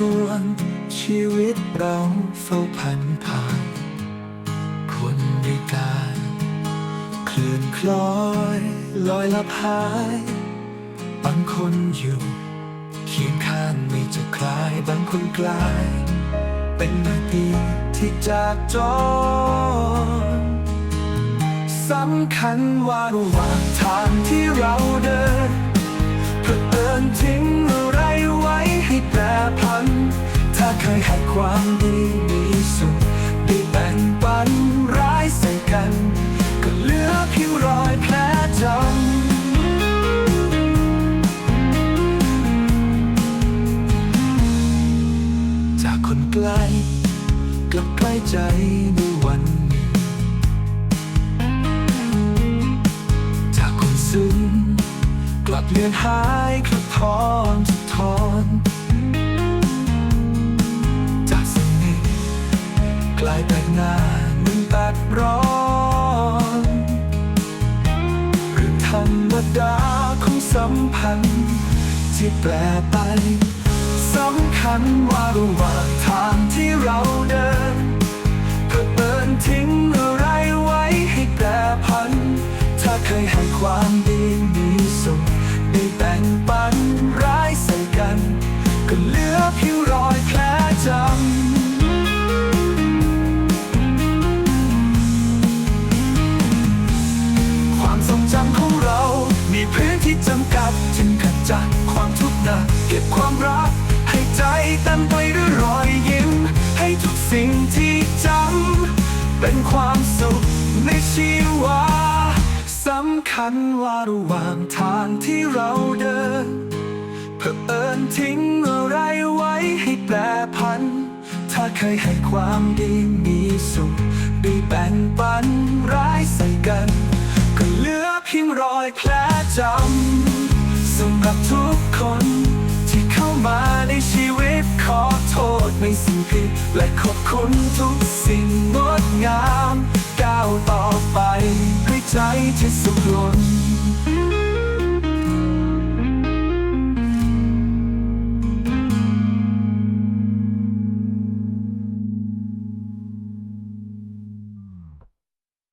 รวนชีวิตเราเฝ้าพันผ่านคนด้วยการเคลื่อนคล้อยลอยลับหายบางคนอยู่เคียงข้างไม่จะคลายบางคนกลาย เป็นนาทีที่จากจรสำคัญว่าระหว่างทางที่เราเดินเพื่อเอินทิ้งอะไรไให้ความดีมีสุขได้แบ่งปันร้ายใส่กัน ก็เหลือเพียงรอยแผลจำจากคนไกลกลับใกล้ใจในวันจากคนซึ้งกลับเลือนหายคลับทอนทุกทอน นาเหมือนตัดร้อนเรื่องธรรมดาของสัมพันธ์ที่แปลไปสำคัญว่าระหว่างทางที่เราเดินเพื่อเปินทิ้งอะไรไว้ให้แปรพัน ถ้าเคยให้ความดี กัดจึงขจัดความทุกข์หนักเก็บความรัก ให้ใจเต็มไปด้วยรอยยิ้ม ให้ทุกสิ่งที่จำเป็นความสุขในชีวาสำคัญว่าระหว่างทางที่เราเดินเพื่อเอินทิ้งอะไรไว้ให้แปรพัน ถ้าเคยให้ความดีมีสุขได้แบ่งปันร้ายใส่กัน ก็เหลือเพียงรอยแผลจำ สำหรับทุกคน ที่เข้ามาในชีวิตขอโทษในสิ่งผิด และขอบคุณทุกสิ่งงดงาม ก้าวต่อไปด้วยใจที่สุขล้น